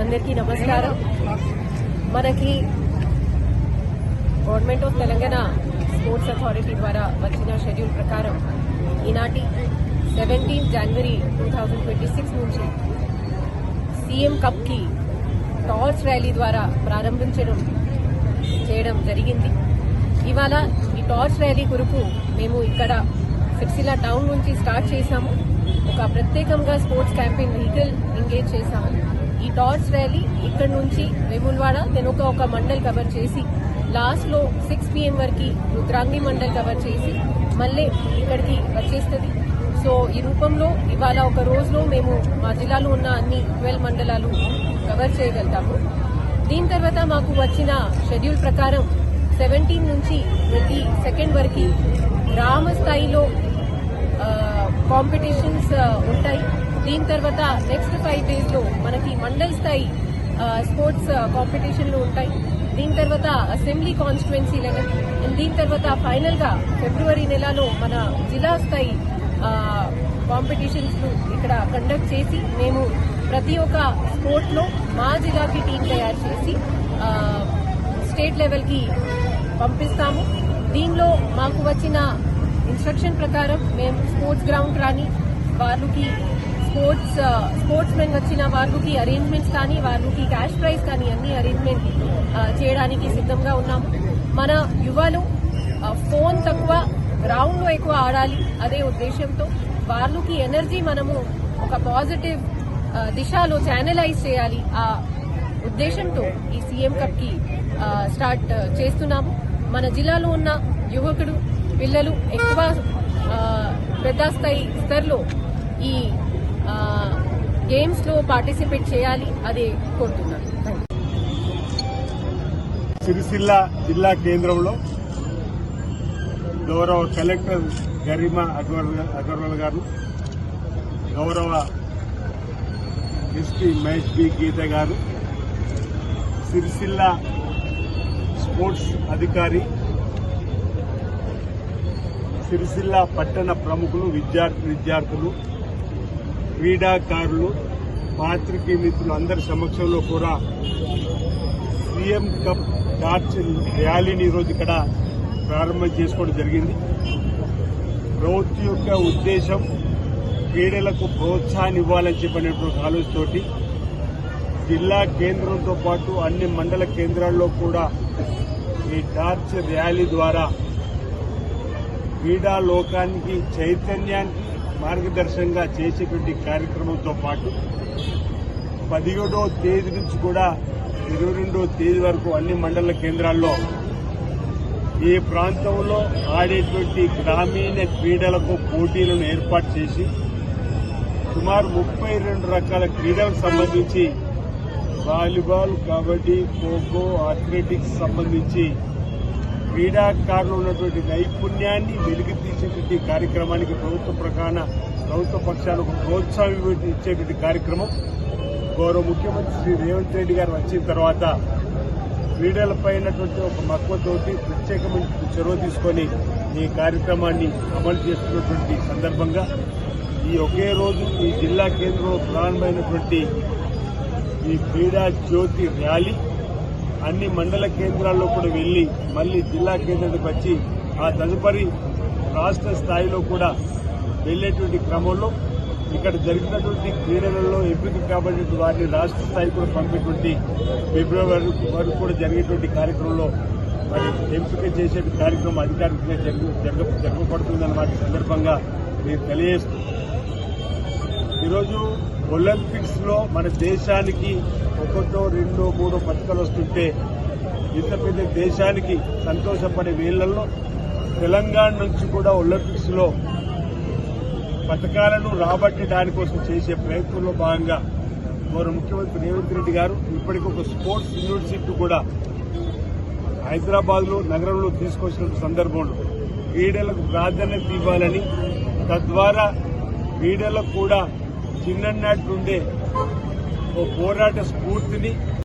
అందరికీ నమస్కారం. మనకి government of Telangana sports authority ద్వారా వచ్చిన షెడ్యూల్ ప్రకారం ఈనాటి seventeen January two thousand twenty six నుంచి సీఎం కప్కి టార్చ్ ర్యాలీ ద్వారా ప్రారంభించడం చేయడం జరిగింది. ఇవాళ ఈ టార్చ్ ర్యాలీ కొరకు మేము ఇక్కడ సిర్సిలా టౌన్ నుంచి స్టార్ట్ చేశాము. ఒక ప్రత్యేకంగా స్పోర్ట్స్ క్యాంపెయిన్ వెహికల్ ఎంగేజ్ చేశాము. ఈ టార్చ్ ర్యాలీ ఇక్కడ నుంచి వేములవాడ తెనుక ఒక మండల్ కవర్ చేసి లాస్ట్లో సిక్స్ పిఎం వరకు రుద్రాంగి మండల్ కవర్ చేసి మళ్ళీ ఇక్కడికి వచ్చేస్తుంది. సో ఈ రూపంలో ఇవాళ ఒక రోజులో మేము మా జిల్లాలో ఉన్న అన్ని ట్వెల్వ్ మండలాలు కవర్ చేయగలుగుతాము. దీని తర్వాత మాకు వచ్చిన షెడ్యూల్ ప్రకారం సెవెంటీన్ నుంచి ట్వంటీ సెకండ్ వరకు గ్రామ స్థాయిలో కాంపిటీషన్స్ ఉంటాయి. దీని తర్వాత నెక్స్ట్ ఫైవ్ డేస్లో మనకి మండల్ స్థాయి స్పోర్ట్స్ కాంపిటీషన్లు ఉంటాయి. దీని తర్వాత అసెంబ్లీ కాన్స్టిట్యున్సీ లెవెల్ అండ్ దీని తర్వాత ఫైనల్గా ఫిబ్రవరి నెలలో మన జిల్లా స్థాయి కాంపిటీషన్స్ ఇక్కడ కండక్ట్ చేసి మేము ప్రతి ఒక్క స్పోర్ట్లో మా జిల్లాకి టీం తయారు చేసి స్టేట్ లెవెల్కి పంపిస్తాము. దీనిలో మాకు వచ్చిన ఇన్స్ట్రక్షన్ ప్రకారం మేము స్పోర్ట్స్ గ్రౌండ్ రాని వాళ్ళకి స్పోర్ట్స్ స్పోర్ట్స్ మెన్ వచ్చిన వాళ్ళకి అరేంజ్మెంట్స్ కానీ వాళ్ళకి క్యాష్ ప్రైజ్ కానీ అన్ని అరేంజ్మెంట్ చేయడానికి సిద్ధంగా ఉన్నాము మన యువలు ఫోన్ తక్కువ గ్రౌండ్లో ఎక్కువ ఆడాలి అదే ఉద్దేశంతో వాళ్ళకి ఎనర్జీ మనము ఒక పాజిటివ్ దిశలో ఛానలైజ్ చేయాలి ఆ ఉద్దేశంతో ఈ సీఎం కప్కి స్టార్ట్ చేస్తున్నాము. మన జిల్లాలో ఉన్న యువకుడు పిల్లలు ఎక్కువ పెద్ద స్థాయి స్థర్లో ఈ గేమ్స్లో పార్టిసిపేట్ చేయాలి అది కోరుతున్నాను. సిరిసిల్ల జిల్లా కేంద్రంలో గౌరవ కలెక్టర్ గరిమా అగర్వాల్ అగర్వాల్ గారు గౌరవ ఎస్పీ మహేష్ బి గీత గారు సిరిసిల్ల స్పోర్ట్స్ అధికారి సిరిసిల్ల పట్టణ ప్రముఖులు విద్యార్థి విద్యార్థులు క్రీడాకారులు పాత్రికే మిత్రులు అందరి సమక్షంలో కూడా సీఎం కప్ టార్చ్ ర్యాలీని ఈరోజు ఇక్కడ ప్రారంభం చేసుకోవడం జరిగింది. ప్రభుత్వం యొక్క ఉద్దేశం క్రీడలకు ప్రోత్సాహాన్ని ఇవ్వాలని చెప్పినటువంటి ఆలోచనతోటి జిల్లా కేంద్రంతో పాటు అన్ని మండల కేంద్రాల్లో కూడా ఈ టార్చ్ ర్యాలీ ద్వారా క్రీడా లోకానికి చైతన్యానికి మార్గదర్శకంగా చేసేటువంటి కార్యక్రమంతో పాటు పదిహేడో తేదీ నుంచి కూడా ఇరవై రెండో తేదీ వరకు అన్ని మండల కేంద్రాల్లో ఈ ప్రాంతంలో ఆడేటువంటి గ్రామీణ క్రీడలకు పోటీలను ఏర్పాటు చేసి సుమారు ముప్పై రెండు రకాల క్రీడలకు సంబంధించి వాలీబాల్ కబడ్డీ ఖోఖో అథ్లెటిక్స్ సంబంధించి క్రీడాకారులు ఉన్నటువంటి నైపుణ్యాన్ని వెలికి తీసేటువంటి కార్యక్రమానికి ప్రభుత్వ ప్రకాన ప్రభుత్వ పక్షాలకు ప్రోత్సాహం ఇచ్చేటువంటి కార్యక్రమం. గౌరవ ముఖ్యమంత్రి శ్రీ రేవంత్ రెడ్డి గారు వచ్చిన తర్వాత క్రీడలపైనటువంటి ఒక మక్కువతోటి ప్రత్యేకమైన చొరవ తీసుకొని ఈ కార్యక్రమాన్ని అమలు చేస్తున్నటువంటి సందర్భంగా ఈ ఒకే రోజు ఈ జిల్లా కేంద్రంలో ప్రారంభమైనటువంటి ఈ క్రీడా జ్యోతి ర్యాలీ అన్ని మండల కేంద్రాల్లో కూడా వెళ్ళి మళ్ళీ జిల్లా కేంద్రానికి వచ్చి ఆ తదుపరి రాష్ట్ర స్థాయిలో కూడా వెళ్ళేటువంటి క్రమంలో ఇక్కడ జరిగినటువంటి క్రీడలలో ఎంపిక కాబట్టి వారిని రాష్ట్ర స్థాయి కూడా పంపేటువంటి ఫిబ్రవరి వరకు కూడా జరిగేటువంటి కార్యక్రమంలో మరి ఎంపిక చేసే కార్యక్రమం అధికారికంగా జరుగు జరగ జరగబడుతుందన్నమాట సందర్భంగా మీరు తెలియజేస్తూ. ఈరోజు ఒలింపిక్స్లో మన దేశానికి ఒకటో రెండో మూడో పథకాలు వస్తుంటే ఇంత పెద్ద దేశానికి సంతోషపడే వేళ్ళలో తెలంగాణ నుంచి కూడా ఒలింపిక్స్లో పథకాలను రాబట్టి దానికోసం చేసే ప్రయత్నంలో భాగంగా గౌరవ ముఖ్యమంత్రి రేవంత్ రెడ్డి గారు ఇప్పటికి ఒక స్పోర్ట్స్ యూనివర్సిటీ కూడా హైదరాబాద్లో నగరంలో తీసుకొచ్చిన సందర్భంలో క్రీడలకు ప్రాధాన్యత ఇవ్వాలని తద్వారా క్రీడలకు కూడా చిన్ననాటి నుండే ఓ పోరాట స్ఫూర్తిని